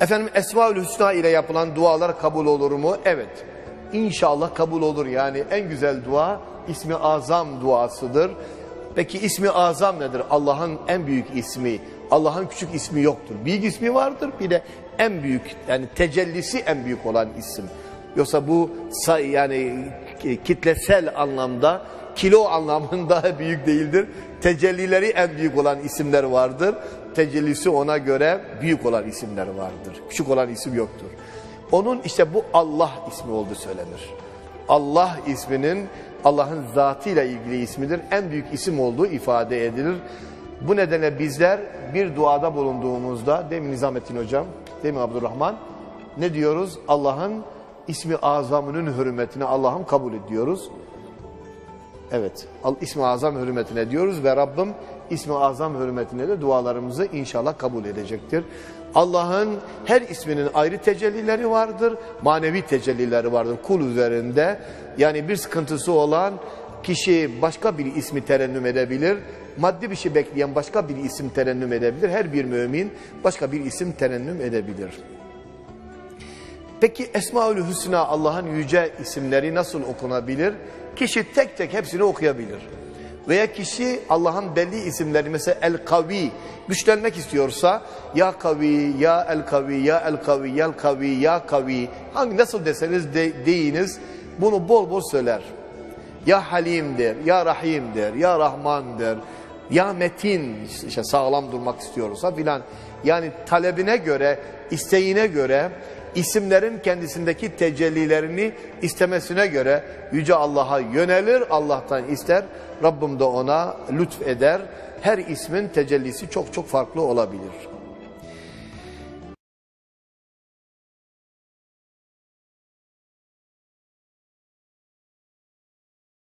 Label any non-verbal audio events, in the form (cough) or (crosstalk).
Efendim Esmaül Hüsna ile yapılan dualar kabul olur mu? Evet. İnşallah kabul olur. Yani en güzel dua ismi azam duasıdır. Peki ismi azam nedir? Allah'ın en büyük ismi. Allah'ın küçük ismi yoktur. Büyük ismi vardır. Bir de en büyük yani tecellisi en büyük olan isim. Yoksa bu yani kitlesel anlamda kilo anlamında (laughs) büyük değildir. Tecellileri en büyük olan isimler vardır. Tecellisi ona göre büyük olan isimler vardır. Küçük olan isim yoktur. Onun işte bu Allah ismi olduğu söylenir. Allah isminin Allah'ın zatıyla ilgili ismidir. En büyük isim olduğu ifade edilir. Bu nedenle bizler bir duada bulunduğumuzda, mi Nizamettin Hocam, mi Abdurrahman? Ne diyoruz? Allah'ın ismi azamının hürmetine Allah'ım kabul ediyoruz. Evet, al ismi azam hürmetine diyoruz ve Rabbim ismi azam hürmetine de dualarımızı inşallah kabul edecektir. Allah'ın her isminin ayrı tecellileri vardır, manevi tecellileri vardır kul üzerinde. Yani bir sıkıntısı olan kişi başka bir ismi terennüm edebilir, maddi bir şey bekleyen başka bir isim terennüm edebilir. Her bir mümin başka bir isim terennüm edebilir. Peki Esmaül Hüsna Allah'ın yüce isimleri nasıl okunabilir? Kişi tek tek hepsini okuyabilir. Veya kişi Allah'ın belli isimleri mesela El Kavi güçlenmek istiyorsa ya Kavi, ya El Kavi, ya El Kavi, ya El Kavi, ya Kavi hangi nasıl deseniz de, deyiniz bunu bol bol söyler. Ya Halim'dir, ya Rahim'dir, ya Rahman'dır, ya Metin işte sağlam durmak istiyorsa filan. Yani talebine göre, isteğine göre isimlerin kendisindeki tecellilerini istemesine göre Yüce Allah'a yönelir, Allah'tan ister. Rabbim de ona lütfeder. Her ismin tecellisi çok çok farklı olabilir.